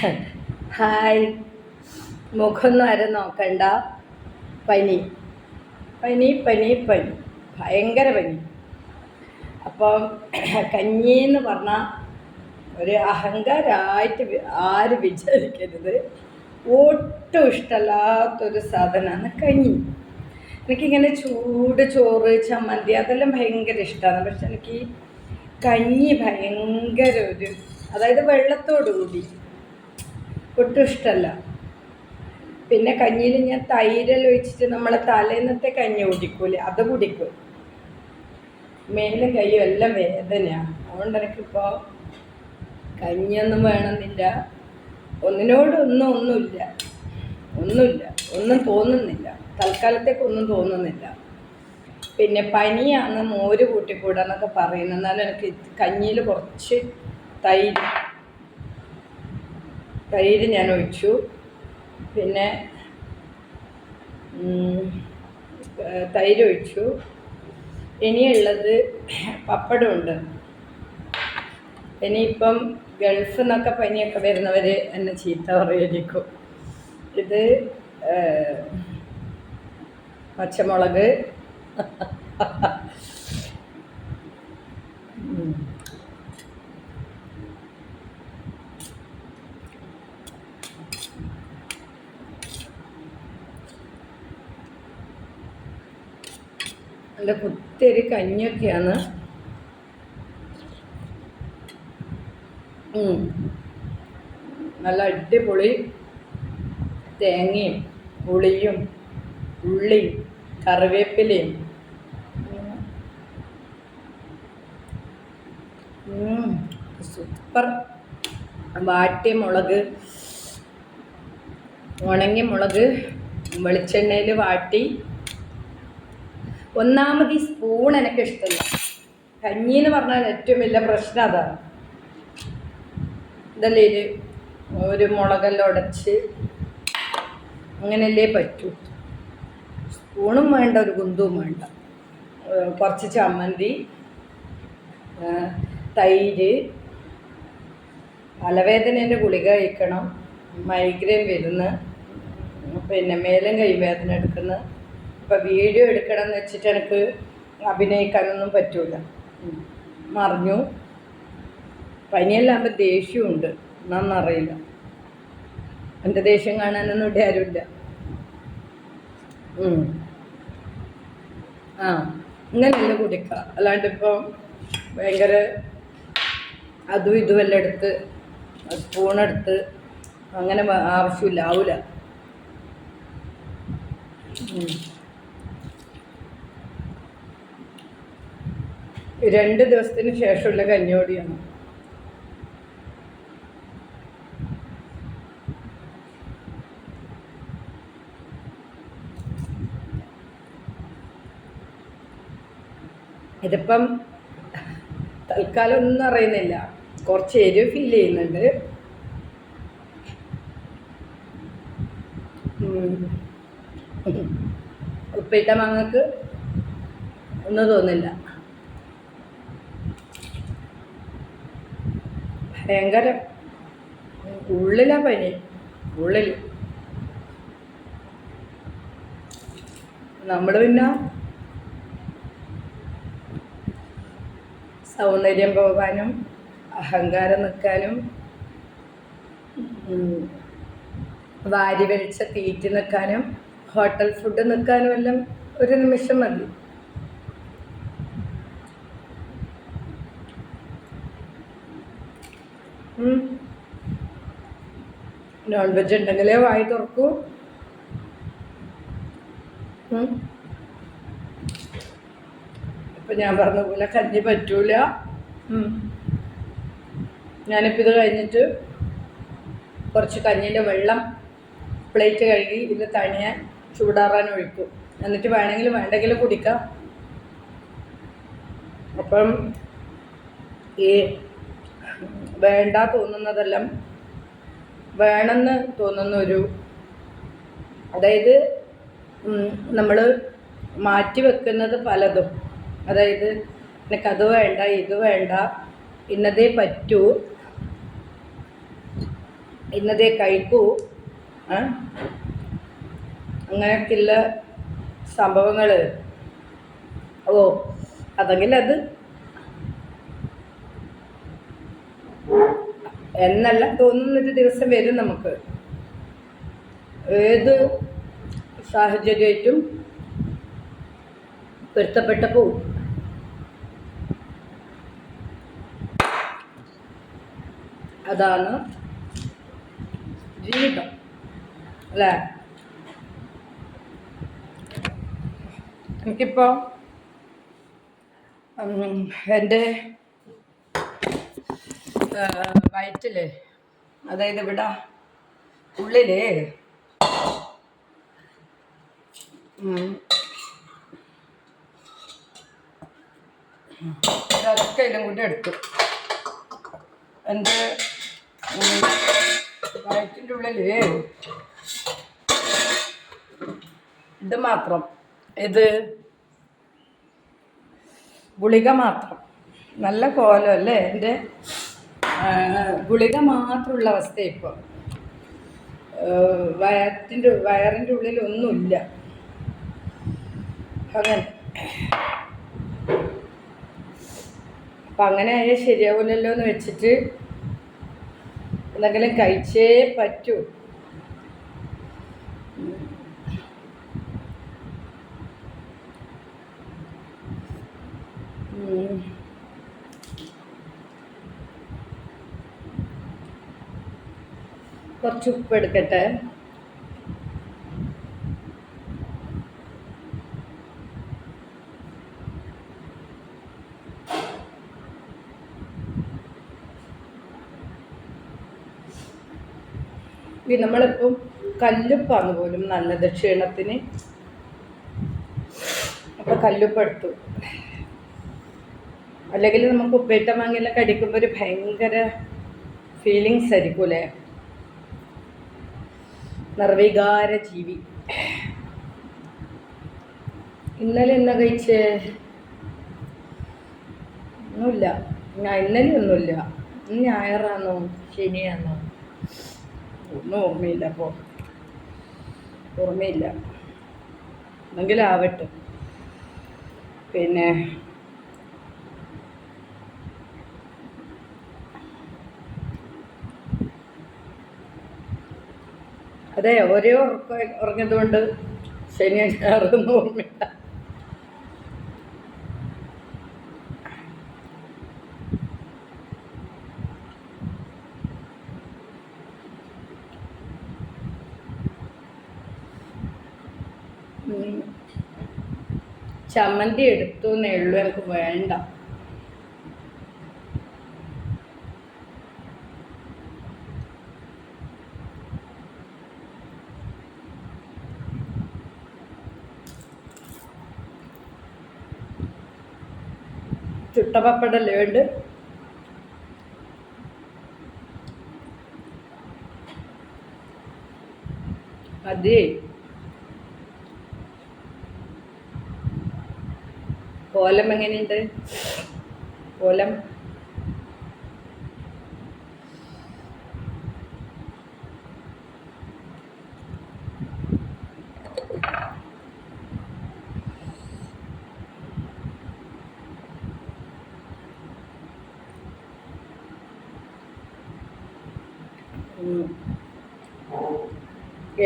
Hi മുഖമൊന്നും ആരും നോക്കണ്ട. പനി. പനി പനി പനി. ഭയങ്കര പനി. അപ്പം കഞ്ഞി എന്ന് പറഞ്ഞാൽ ഒരു അഹങ്കാരമായിട്ട് ആര് വിചാരിക്കരുത്. ഒട്ടും ഇഷ്ടമല്ലാത്തൊരു സാധനമാണ് കഞ്ഞി. എനിക്കിങ്ങനെ ചൂട് ചോറ് ചമ്മന്തി അതെല്ലാം ഭയങ്കര ഇഷ്ടമാണ് പക്ഷെ എനിക്ക് കഞ്ഞി ഭയങ്കര ഒരു അതായത് വെള്ളത്തോടു കൂടി. ഒട്ടും ഇഷ്ടമല്ല പിന്നെ കഞ്ഞിയിൽ ഞാൻ തൈരെല്ലാം ഒഴിച്ചിട്ട് നമ്മളെ തലേന്നത്തെ കഞ്ഞി കുടിക്കൂലേ അത് കുടിക്കും. മേലും കയ്യും എല്ലാം വേദനയാണ് അതുകൊണ്ട് എനിക്കിപ്പോൾ കഞ്ഞിയൊന്നും വേണമെന്നില്ല. ഒന്നിനോടൊന്നും ഒന്നുമില്ല. ഒന്നുമില്ല. ഒന്നും തോന്നുന്നില്ല. തൽക്കാലത്തേക്ക് ഒന്നും തോന്നുന്നില്ല. പിന്നെ പനിയാണ് മോര് കൂട്ടിക്കൂടാന്നൊക്കെ പറയുന്നത്. എന്നാലും എനിക്ക് കഞ്ഞിയിൽ കുറച്ച് തൈര് തൈര് ഞാൻ ഒഴിച്ചു. പിന്നെ തൈര് ഒഴിച്ചു. ഇനിയുള്ളത് പപ്പടമുണ്ട്. ഇനിയിപ്പം ഗൾഫിൽ നിന്നൊക്കെ പനിയൊക്കെ വരുന്നവർ എന്നെ ചീത്ത പറയുമായിരിക്കും. ഇത് പച്ചമുളക്. നല്ല കുത്തിയൊരു കഞ്ഞിയൊക്കെയാണ്. നല്ല അടിപൊളി തേങ്ങയും പുളിയും ഉള്ളിയും കറിവേപ്പിലയും. സൂപ്പർ വാട്ടിയ മുളക് ഉണങ്ങിയ മുളക് വെളിച്ചെണ്ണയിൽ വാട്ടി ഒന്നാമത് ഈ സ്പൂൺ എനിക്ക് ഇഷ്ടമില്ല കഞ്ഞി എന്ന് പറഞ്ഞാൽ ഏറ്റവും വലിയ പ്രശ്നം അതാണ്. ഇതല്ലേ ഇത്? ഒരു മുളകെല്ലാം ഉടച്ച് അങ്ങനെയല്ലേ പറ്റൂ. സ്പൂണും വേണ്ട ഒരു കുന്തവും വേണ്ട. കുറച്ച് ചമ്മന്തി തൈര് തലവേദനേന്റെ ഗുളിക കഴിക്കണം മൈഗ്രെയിൻ വരുന്ന പിന്നെ മേലും കൈവേദന എടുക്കുന്ന. ഇപ്പം വീഡിയോ എടുക്കണം എന്ന് വെച്ചിട്ട് എനിക്ക് അഭിനയിക്കാനൊന്നും പറ്റൂല. മറിഞ്ഞു. പനിയെല്ലാകുമ്പോൾ ദേഷ്യമുണ്ട്. നന്നറിയില്ല എന്റെ ദേഷ്യം കാണാനൊന്നും ഇവിടെ ആരുമില്ല. ആ ഇങ്ങനെയല്ല കുടിക്കുക അല്ലാണ്ട് ഭയങ്കര അതും ഇതുമെല്ലാം എടുത്ത് സ്പൂണെടുത്ത് അങ്ങനെ ആവശ്യമില്ല ആവൂല. രണ്ട് ദിവസത്തിന് ശേഷമുള്ള കഞ്ഞോടിയാണ് ഇതിപ്പം തൽക്കാലം ഒന്നും അറിയുന്നില്ല. കുറച്ച് എരിവ് ഫീൽ ചെയ്യുന്നുണ്ട്. ഉപ്പിട്ട മാങ്ങക്ക് ഒന്നും തോന്നില്ല ഭയങ്കര ഉള്ളിലാ പനി. ഉള്ളിൽ നമ്മൾ പിന്നെ സൗന്ദര്യം പോകാനും അഹങ്കാരം നിൽക്കാനും വാരി വലിച്ച തീറ്റി നിൽക്കാനും ഹോട്ടൽ ഫുഡ് നിൽക്കാനും എല്ലാം ഒരു നിമിഷം മതി. നോൺ വെജ് ഉണ്ടെങ്കിലേ വായി തുറക്കൂ. ഇപ്പം ഞാൻ പറഞ്ഞ പോലെ കഞ്ഞി പറ്റൂല. ഞാനിപ്പോൾ ഇത് കഴിഞ്ഞിട്ട് കുറച്ച് കഞ്ഞിന്റെ വെള്ളം പ്ലേറ്റ് കഴുകി ഇത് തണിയാൻ ചൂടാറാൻ ഒഴിക്കും എന്നിട്ട് വേണമെങ്കിൽ വേണ്ടെങ്കിൽ കുടിക്കാം അപ്പം ഈ വേണ്ട തോന്നുന്നതെല്ലാം വേണമെന്ന് തോന്നുന്ന ഒരു അതായത് നമ്മൾ മാറ്റി വെക്കുന്നത് പലതും അതായത് എനിക്കത് വേണ്ട ഇത് വേണ്ട ഇന്നതേ പറ്റൂ ഇന്നതേ കഴിക്കൂ? അങ്ങനെയൊക്കെയുള്ള സംഭവങ്ങൾ ഓ അതെങ്കിൽ അത് എന്നല്ല തോന്നുന്നൊരു ദിവസം വരും നമുക്ക്. ഏത് സാഹചര്യമായിട്ടും പൊരുത്തപ്പെട്ട പോവും അതാണ് ജീവിതം അല്ലേ? എനിക്കിപ്പോൾ എന്റെ വയറ്റിൽ അതായത് ഇവിടെ ഉള്ളിൽ ഇതൊക്കെ എല്ലാം കൂടി എടുത്തു. എന്റെ വയറ്റിന്റെ ഉള്ളിൽ ഇത് മാത്രം. ഇത് ഗുളിക മാത്രം. നല്ല കോലം അല്ലേ എന്റെ ഗുളിക മാത്രമുള്ള അവസ്ഥ ഇപ്പോൾ വയറ്റിന്റെ വയറിന്റെ ഉള്ളിൽ ഒന്നുമില്ല അങ്ങനെ. അപ്പം അങ്ങനെ ആയാൽ ശരിയാവില്ലല്ലോ എന്ന് വെച്ചിട്ട് എന്തെങ്കിലും കഴിച്ചേ പറ്റൂ. ഉം. കുറച്ച് ഉപ്പ് എടുക്കട്ടെ. നമ്മളിപ്പം കല്ലുപ്പാണ് പോലും നല്ലത് ക്ഷീണത്തിന്. അപ്പം കല്ലുപ്പ് എടുത്തു. അല്ലെങ്കിൽ നമുക്ക് ഉപ്പേറ്റ മാങ്ങയെല്ലാം കടിക്കുമ്പോൾ ഒരു ഭയങ്കര ഫീലിങ്സ് ആയിരിക്കും അല്ലേ? നിർവികാര ജീവി ഇന്നലെ എന്നാ കഴിച്ചേ? ഒന്നുമില്ല. ഞാൻ ഇന്നലെ ഒന്നുമില്ല. ഇന്ന് ഞായറാണോ ശനിയാണോ ഒന്നും ഓർമ്മയില്ല അപ്പോൾ ഓർമ്മയില്ല. എന്നെങ്കിലും ആവട്ടെ പിന്നെ അതെ ഒരേ ഉറക്കം ഉറങ്ങിയതുകൊണ്ട് ശനി ഞായറൊന്നും ഓർമ്മയില്ല. ചമ്മന്തി എടുത്തു എന്നേ ഉള്ളൂ എനിക്ക് വേണ്ട. ചുട്ടപ്പപ്പടല്ലേ ലേണ്ട് അതേ. കോലം എങ്ങനെയുണ്ട്? കോലം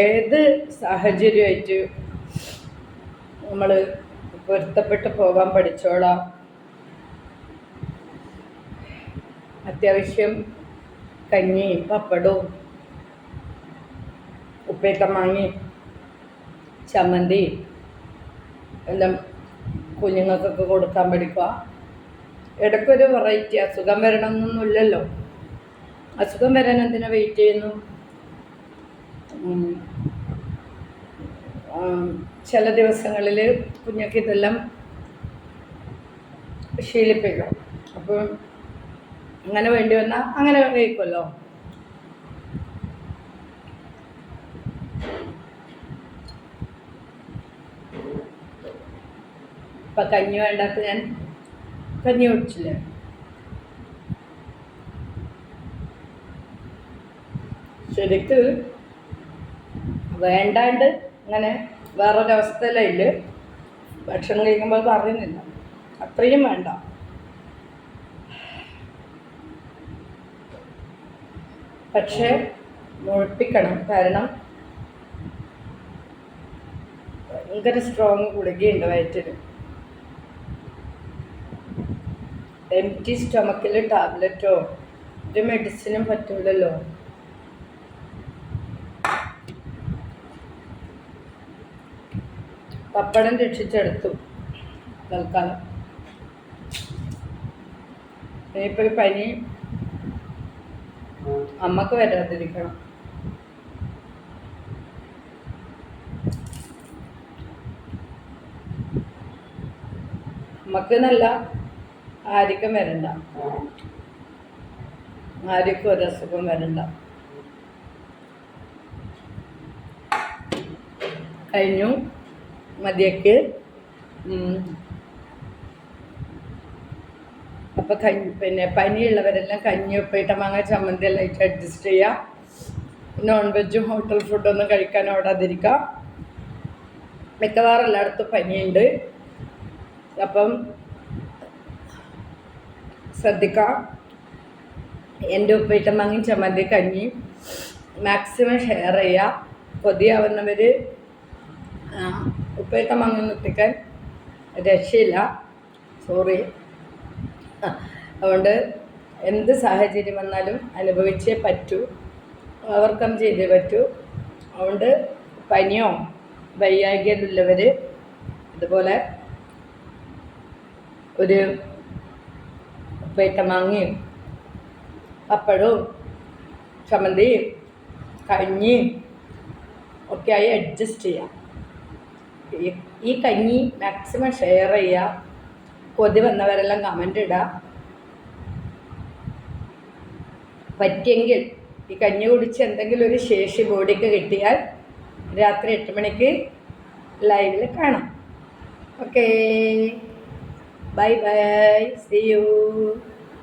ഏത് സാഹചര്യമായിട്ട് നമ്മൾ പൊരുത്തപ്പെട്ട് പോകാൻ പഠിച്ചോളാം? അത്യാവശ്യം കഞ്ഞി പപ്പടവും ഉപ്പേക്ക മാങ്ങി ചമ്മന്തി എല്ലാം കുഞ്ഞുങ്ങൾക്കൊക്കെ കൊടുക്കാൻ പഠിക്കുക. ഇടയ്ക്കൊരു വെറൈറ്റി അസുഖം വരണമെന്നൊന്നുമില്ലല്ലോ. അസുഖം വരാൻ എന്തിനാ വെയിറ്റ് ചെയ്യുന്നു? ചില ദിവസങ്ങളിൽ കുഞ്ഞൊക്കെ ഇതെല്ലാം ശീലിപ്പിക്കും. അപ്പം അങ്ങനെ വേണ്ടി വന്നാൽ അങ്ങനെ കഴിക്കുമല്ലോ? ഇപ്പം കഞ്ഞി വേണ്ടാത്ത ഞാൻ കഞ്ഞി കുടിച്ചില്ലേ? ശരിക്ക് വേണ്ടാണ്ട് ഇങ്ങനെ വേറൊരവസ്ഥയിലില്ല ഭക്ഷണം കഴിക്കുമ്പോൾ പറയുന്നില്ല അത്രയും വേണ്ട. പക്ഷേ മുഴപ്പിക്കണം. കാരണം ഭയങ്കര സ്ട്രോങ് ഗുളികയുണ്ട് വയറ്റിൽ എം ടി സ്റ്റൊമക്കിൽ ടാബ്ലറ്റോ ഒരു മെഡിസിനും പറ്റൂലല്ലോ. പപ്പടം രക്ഷിച്ചെടുത്തു തൽക്കാലം. ഇനിയിപ്പോൾ പനി അമ്മയ്ക്ക് വരാതിരിക്കണം. അമ്മയ്ക്ക് നല്ല ആർക്കും വരണ്ട. ആർക്കും ഒരു അസുഖം വരണ്ട. കഴിഞ്ഞു. മതിയക്ക്. അപ്പോൾ കഞ്ഞി പിന്നെ പനിയുള്ളവരെല്ലാം കഞ്ഞി ഉപ്പിട്ട മാങ്ങ ചമ്മന്തി എല്ലാം ഇട്ട് അഡ്ജസ്റ്റ് ചെയ്യാം. നോൺ വെജും ഹോട്ടൽ ഫുഡൊന്നും കഴിക്കാൻ ഓടാതിരിക്കാം. മിക്കവാറും എല്ലായിടത്തും പനിയുണ്ട്. അപ്പം ശ്രദ്ധിക്കാം. എന്റെ ഉപ്പിട്ട മാങ്ങയും ചമ്മന്തി കഞ്ഞി മാക്സിമം ഷെയർ ചെയ്യുക കൊതിയാവുന്നവർ ഉപ്പിട്ട മാങ്ങ നിർത്തിക്കാൻ രക്ഷയില്ല. സോറി അതുകൊണ്ട് എന്ത് സാഹചര്യം വന്നാലും അനുഭവിച്ചേ പറ്റൂ. ഓവർകം ചെയ്തേ പറ്റൂ. അതുകൊണ്ട് പനിയോ വയ്യാകിയതുള്ളവർ ഇതുപോലെ ഒരു ഉപ്പേറ്റ മാങ്ങയും പപ്പടവും ചമ്മന്തിയും കഞ്ഞിയും ഒക്കെയായി അഡ്ജസ്റ്റ് ചെയ്യാം. ഈ കഞ്ഞി മാക്സിമം ഷെയർ ചെയ്യുക. കൊതി വന്നവരെല്ലാം കമന്റ് ഇടുക. പറ്റിയെങ്കിൽ ഈ കഞ്ഞി കുടിച്ച് എന്തെങ്കിലും ഒരു ശേഷി ബോഡിക്ക് കിട്ടിയാൽ രാത്രി എട്ട് മണിക്ക് ലൈവിൽ കാണാം. Okay bye bye see you